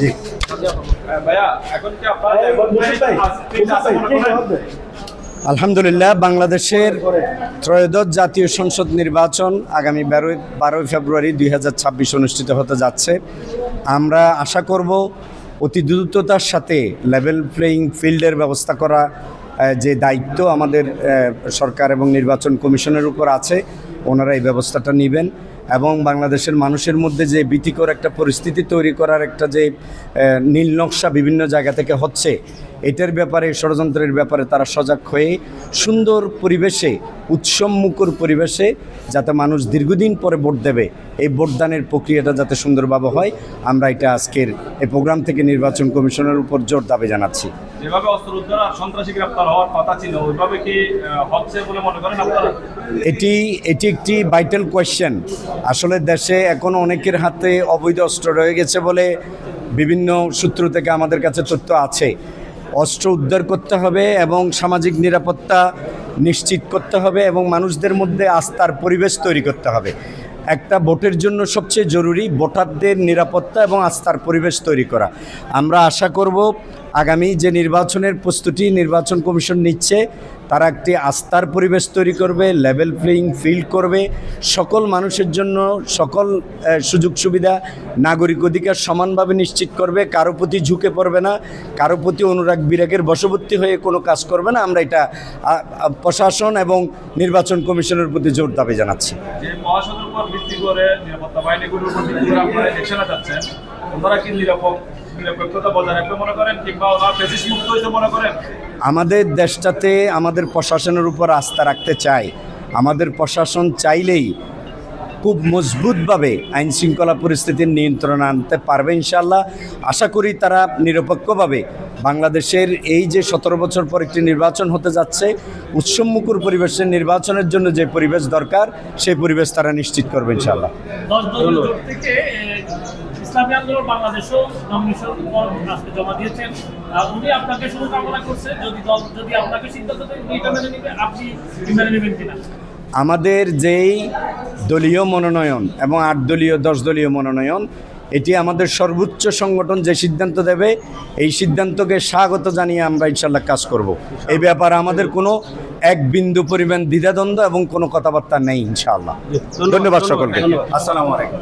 জি। ভাইয়া এখন কি আপনার আলহামদুলিল্লাহ বাংলাদেশের ত্রয়োদশ জাতীয় সংসদ নির্বাচন আগামী বারোই বারোই ফেব্রুয়ারি দুই হাজার ছাব্বিশ অনুষ্ঠিত হতে যাচ্ছে। আমরা আশা করব অতি দ্রুততার সাথে লেভেল প্লেয়িং ফিল্ডের ব্যবস্থা করা যে দায়িত্ব আমাদের সরকার এবং নির্বাচন কমিশনের উপর আছে ওনারা এই ব্যবস্থাটা নেবেন এবং বাংলাদেশের মানুষের মধ্যে যে ভীতিকর একটা পরিস্থিতি তৈরি করার একটা যে নীল নকশা বিভিন্ন জায়গা থেকে হচ্ছে এটার ব্যাপারে ষড়যন্ত্রের ব্যাপারে তারা সজাগ হয়ে সুন্দর পরিবেশে উৎসবমুখর পরিবেশে যাতে মানুষ দীর্ঘদিন পরে ভোট দেবে এই ভোটদানের প্রক্রিয়াটা যাতে সুন্দরভাবে হয় আমরা এটা আজকের এই প্রোগ্রাম থেকে নির্বাচন কমিশনের উপর জোর দাবি জানাচ্ছি। যেভাবে অস্ত্র উদ্ধার আর সন্ত্রাসী গ্রেপ্তার হওয়ার কথা ছিল ওইভাবে কি হচ্ছে বলে মনে করেন আপনারা? এটি এটি একটি ভাইটাল কোয়েশ্চেন আসলে দেশে এখনও অনেকের হাতে অবৈধ অস্ত্র রয়ে গেছে বলে বিভিন্ন সূত্র থেকে আমাদের কাছে তথ্য আছে। অস্ত্র উদ্ধার করতে হবে এবং সামাজিক নিরাপত্তা নিশ্চিত করতে হবে এবং মানুষদের মধ্যে আস্থার পরিবেশ তৈরি করতে হবে। একটা ভোটের জন্য সবচেয়ে জরুরি ভোটারদের নিরাপত্তা এবং আস্থার পরিবেশ তৈরি করা। আমরা আশা করব আগামী যে নির্বাচনের প্রস্তুতি, নির্বাচন কমিশন নিচ্ছে তারা একটি আস্থার পরিবেশ তৈরি করবে লেভেল প্লেয়িং ফিল্ড করবে। সকল মানুষের জন্য সকল সুযোগ সুবিধা নাগরিক অধিকার সমানভাবে নিশ্চিত করবে। কারও প্রতি ঝুঁকে পড়বে না, কারও প্রতি অনুরাগ বিরাগের বশবর্তী হয়ে কোনো কাজ করবে না। আমরা এটা প্রশাসন এবং নির্বাচন কমিশনের প্রতি জোর দাবি জানাচ্ছি। নিরাপত্তা বাহিনীগুলোর নিরপেক্ষতা বজায় রাখবে মনে করেন কিংবা ওনারা ফেসিস মুক্ত হইতে মনে করেন? আমাদের দেশটাতে আমাদের প্রশাসনের উপর আস্থা রাখতে চাই। আমাদের প্রশাসন চাইলেই খুব মজবুতভাবে আইন শৃঙ্খলা পরিস্থিতির নিয়ন্ত্রণ আনতে পারবে ইনশাল্লাহ আশা করি তারা নিরপেক্ষভাবে বাংলাদেশের এই যে সতেরো বছর পর একটি নির্বাচন হতে যাচ্ছে উৎসবমুখর পরিবেশের নির্বাচনের জন্য যে পরিবেশ দরকার সেই পরিবেশ তারা নিশ্চিত করবে ইনশাল্লাহ ইসলামী আন্দোলন, বাংলাদেশও নমিনেশন আজকে জমা দিয়েছেন। উনি আপনাকে শুভকামনা করছে, যদি দল যদি আপনাকে সিদ্ধান্ত দেন, এটা মেনে নেবে, আপনি মেনে নেবেন কিনা? আমাদের যেই দলীয় মনোনয়ন এবং আট দলীয়, দশ দলীয় মনোনয়ন, এটি আমাদের সর্বোচ্চ সংগঠন যে সিদ্ধান্ত দেবে, এই সিদ্ধান্তকে স্বাগত জানিয়ে আমরা ইনশাল্লাহ কাজ করব। এই ব্যাপারে আমাদের কোনো এক বিন্দু পরিমাণ দ্বিধাদ্বন্দ্ব এবং কোনো কথাবার্তা নেই ইনশাআল্লাহ। ধন্যবাদ। সকলকে। আসসালামু আলাইকুম।